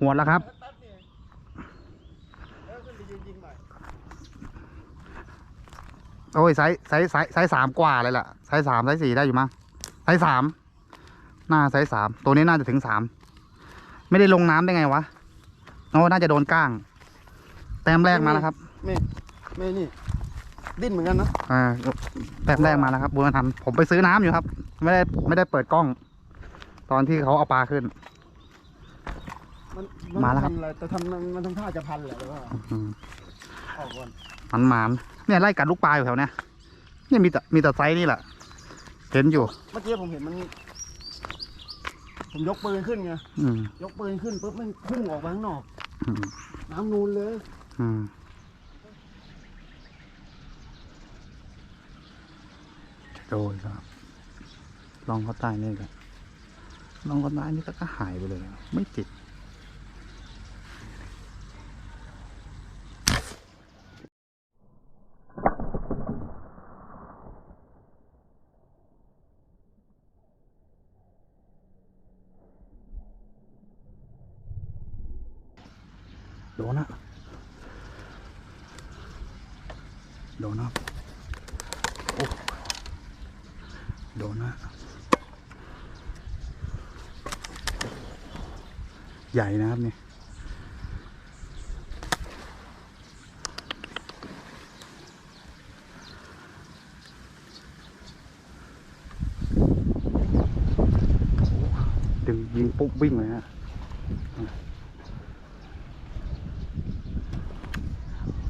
หัวแล้วครับแป๊บเดียวแล้วขึ้นไปยืนยิงใหม่โอ้ยไซส์ไซส์ไซส์ไซส์สามกว่าเลยล่ะไซส์สามไซส์สี่ได้อยู่มั้งไซส์สามหน้าไซส์สามตัวนี้น่าจะถึงสามไม่ได้ลงน้ำได้ไงวะโอ้น่าจะโดนก้าง แต้มแรกมาแล้วครับไม่ไม่นี่ ดิ้นเหมือนกันนะอ่าแต้มแรกมาแล้วครับบุญธรรมผมไปซื้อน้ำอยู่ครับ ไม่ได้ไม่ได้เปิดกล้อง ตอนที่เขาเอาปลาขึ้น มันมาแล้วครับทำอะไรแต่ทำมันมันทำท่าจะพันแหละแต่ว่าอืมออกก่อนมันหมานเนี่ยไล่กัดลูกปลาอยู่แถวเนี้ยเนี่ยมีแต่มีแต่ไซส์นี่แหละเห็นอยู่ เมื่อกี้ผมเห็นมัน ผมยกปืนขึ้นไงอืมยกปืนขึ้นปุ๊บมันพุ่งออกไปข้างนอก อืมน้ำนูนเลยอืมโดยครับลองเขาใต้นี่กันลองเขาใต้นี่ก็ก็หายไปเลยไม่ติด โดนนะโดนนะโอ้โดนนะใหญ่นะครับเนี่ยดึงยิงปุ๊บวิ่งเลยฮะ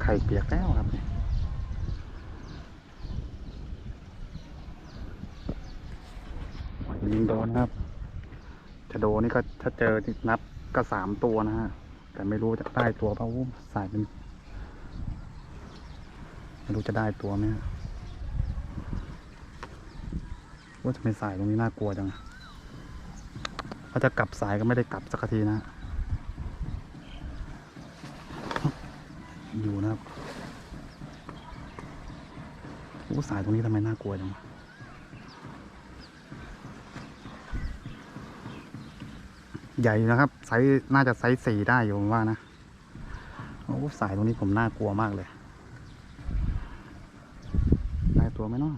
ไข่เปียกแล้วครับยิงโดนครับจะโดนี่ก็ถ้าเจอนับก็สามตัวนะฮะ แต่ไม่รู้จะได้ตัวเปล่าสายเป็นไม่รู้จะได้ตัวไหมว่าจะไม่สายตรงนี้น่ากลัวจังถ้าจะกลับสายก็ไม่ได้กลับสักทีนะ อยู่นะครับโอ้สายตรงนี้ทำไมน่ากลัวจังวะใหญ่นะครับไซส์น่าจะไซส์สี่ได้อยู่ผมว่านะโอ้สายตรงนี้ผมน่ากลัวมากเลยได้ตัวไหมเนาะ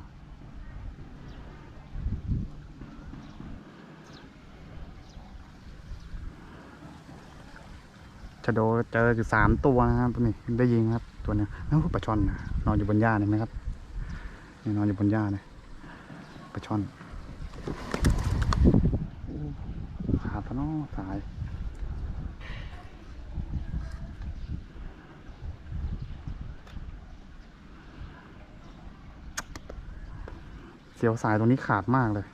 จะโดเจออยู่สามตัวนะครับตัวนี้ได้ยิงครับ ตัวนี้ยเอ้าปลาช่อนนอนอยู่บนหญ้าเห็นไหมครับนี่นอนอยู่บนหญ้าเลยปลาช่อนขาดพะเน้อสายเสียวสายตรงนี้ขาดมากเลย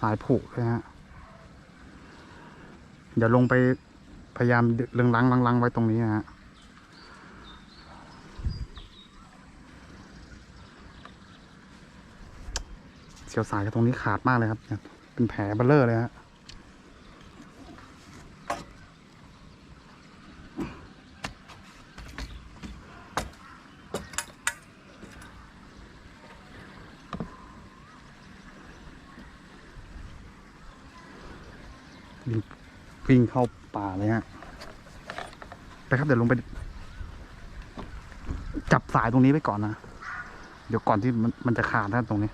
สายผูกนะฮะเดี๋ยวลงไปพยายามเรืองลังลังลังไว้ตรงนี้นะฮะเสียวสายตรงนี้ขาดมากเลยครับเนี่ยเป็นแผลเบลเลอร์เลยฮะ วิ่ง วิ่งเข้าป่าเลยฮะไปครับเดี๋ยวลงไป จับสายตรงนี้ไว้ก่อนนะ เดี๋ยวก่อนที่มันมันจะขาดนะตรงนี้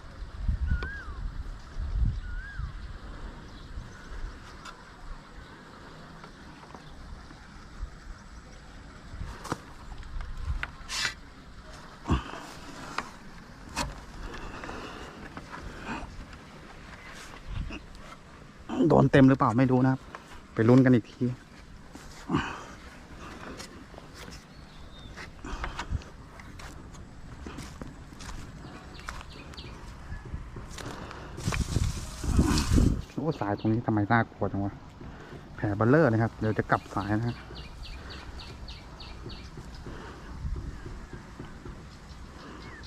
โดนเต็มหรือเปล่าไม่รู้นะครับ ไปลุ้นกันอีกทีโอ้สายตรงนี้ทำไมน่ากลัวจังวะแผลเบลเลอร์เลยครับ เดี๋ยวจะกลับสายนะฮะ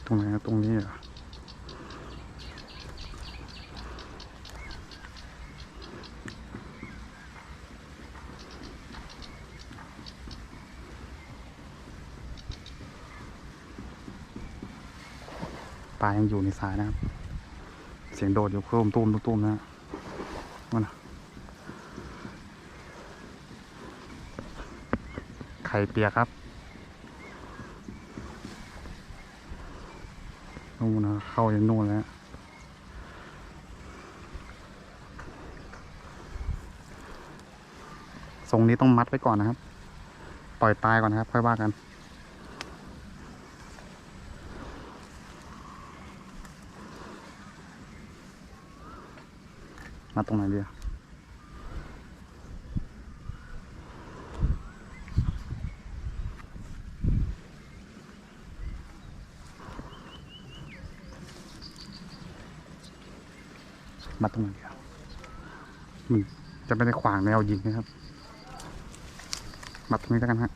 ตรงไหนนะตรงนี้เหรอ ลายังอยู่ในสายนะครับ เสียงโดดอยู่ตูมตูมตูมนะมันะไข่เปียกครับนู่นนะเข้ายันนู่นแล้วทรงนี้ต้องมัดไว้ก่อนนะครับ ปล่อยตายก่อนนะครับ ค่อยว่ากัน มัดตรงไหนดีมัดตรงไหนดีมันจะไม่ได้ขวางแนวยิงนะครับมัดตรงนี้แล้วกันฮะ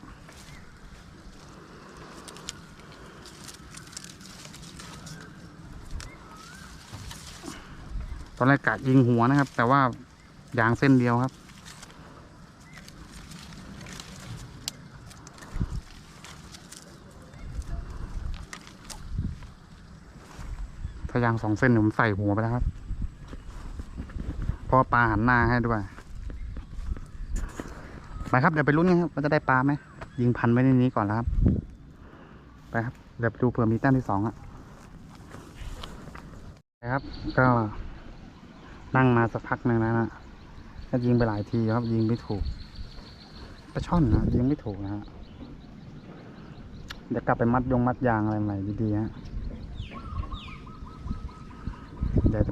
อนแรกกะยิงหัวนะครับ แต่ว่ายางเส้นเดียวครับ ถ้ายางสองเส้นผมใส่หัวไปแล้วครับพราะว่าปลาหันหน้าให้ด้วยไปครับเดี๋ยวไปลุ้นกันครับว่าจะได้ปลาไหมยิงพันไว้ในนี้ก่อนแล้วครับ ไปครับเดี๋ยวไปดูเผื่อมีแต้มที่สองอะไปครับ ก็ นั่งมาสักพักหนึ่งแล้วนะก็ยิงไปหลายทีครับ ยิงไม่ถูกปลาช่อนนะยิงไม่ถูกนะฮะเดี๋ยวกลับไปมัดยงมัดยางอะไรใหม่ดีๆฮะเดี๋ยว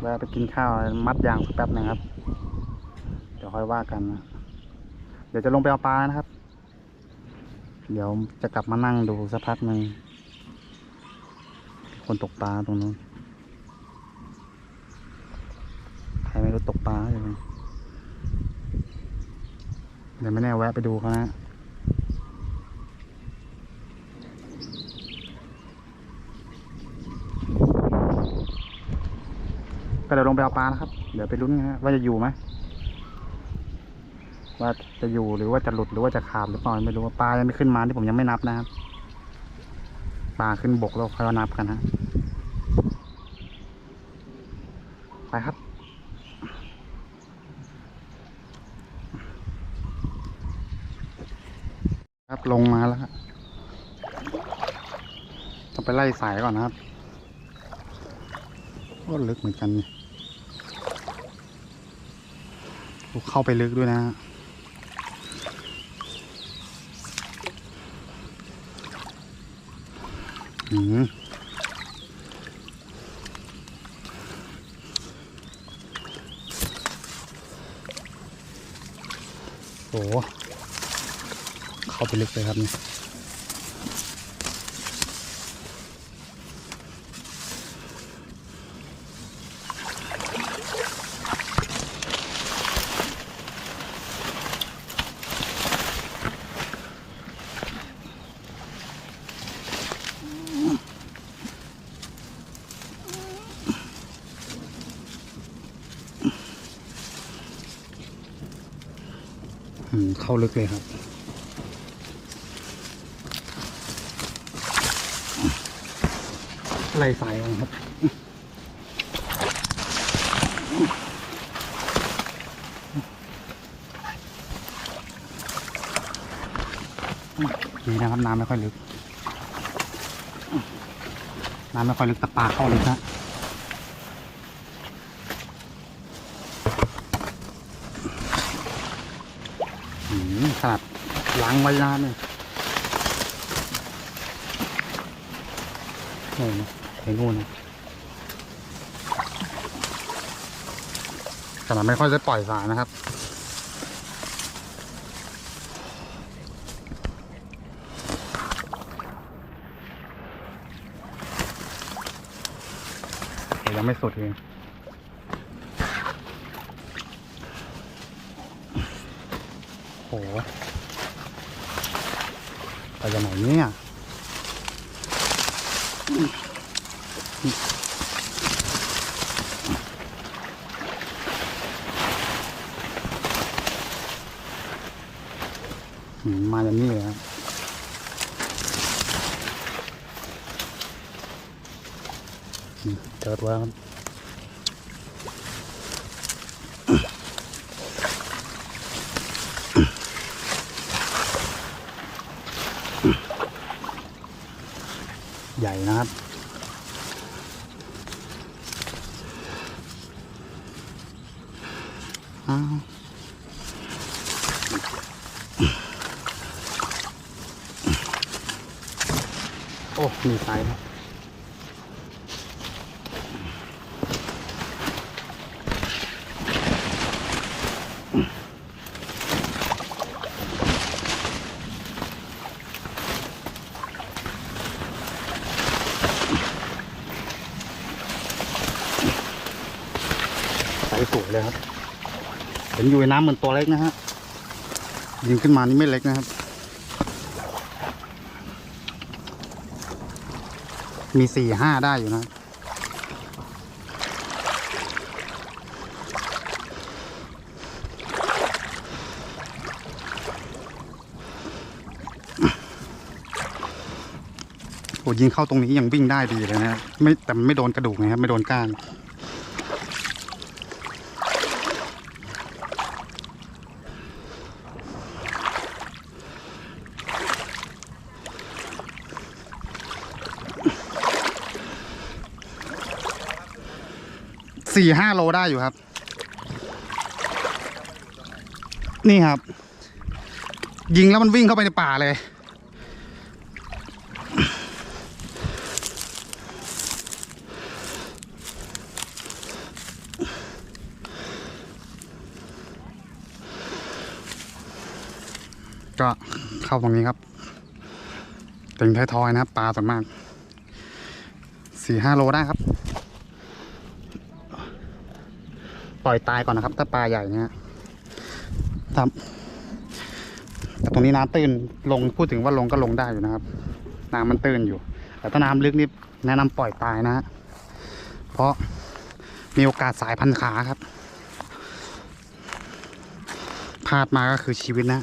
แวะไปกินข้าวมัดยางสักแป๊บหนึงครับ เดี๋ยวค่อยว่ากันนะเดี๋ยวจะลงไปเอาปลานะครับ เดี๋ยวจะกลับมานั่งดูสักพักหนึ่งคนตกปลาตรงนู้น ใครไม่รู้ตกปลาอยู่นะเดี๋ยวไม่แน่แวะไปดูเขานะก็เดี๋ยวลงไปเอาปลานะครับ เดี๋ยวไปลุ้นนะฮะว่าจะอยู่ไหมว่าจะอยู่หรือว่าจะหลุดหรือว่าจะขาดหรือเปล่าไม่รู้ว่าปลายังไม่ขึ้นมาที่ผมยังไม่นับนะครับ ปลาขึ้นบกแล้วค่อยนับกันฮะไปครับ ครับ ลงมาแล้วครับต้องไปไล่สายก่อนนะครับก็ลึกเหมือนกันนี่โอ้เข้าไปลึกด้วยนะฮะอืมโอ้ เข้าไปลึกเลยครับนี่เข้าลึกเลยครับ ไล่สายกันครับดีนะครับน้ำไม่ค่อยลึก น้ำไม่ค่อยลึกแต่ปลาเข้าลึกนะอืมขนาดล้างไว้นานเนี่ยโอ้ นู่นขนาดไม่ค่อยจะปล่อยสายนะครับ ยังไม่สุดเองโหไปจากไหนเนี่ย มาจากนี่เลยครับจอดว่าครับใหญ่นะครับ เห็นอยู่ในน้ำเหมือนตัวเล็กนะฮะยิงขึ้นมานี่ไม่เล็กนะครับ มีสี่ห้าได้อยู่นะโอ้ยิงเข้าตรงนี้ยังวิ่งได้ดีเลยนะไม่แต่มันไม่โดนกระดูกนะครับไม่โดนก้าน สี่ห้าโลได้อยู่ครับ นี่ครับ ยิงแล้วมันวิ่งเข้าไปในป่าเลยก็เข้าตรงนี้ครับถึงท้ายทอยนะครับ ปลาส่วนมากสี่ห้าโลได้ครับ ป ล่อยตายก่อนนะครับ ถ้าปลาใหญ่เนี่ยครับแต่ตรงนี้น้ำตื้นลงพูดถึงว่าลงก็ลงได้อยู่นะครับ น้ำมันตื้นอยู่ แต่ถ้าน้ำลึกนี่แนะนำปล่อยตายนะฮะเพราะมีโอกาสสายพันขาครับพลาดมาก็คือชีวิตนะ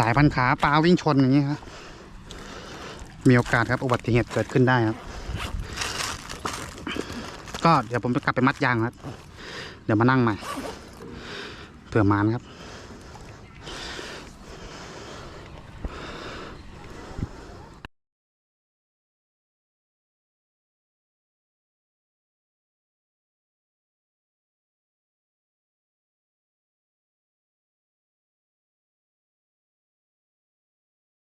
สายพันขาปลาวิ่งชนอย่างนี้ครับมีโอกาสครับอุบัติเหตุเกิดขึ้นได้ครับ ก็เดี๋ยวผมจะกลับไปมัดยางครับ เดี๋ยวมานั่งใหม่เผื่อมานครับ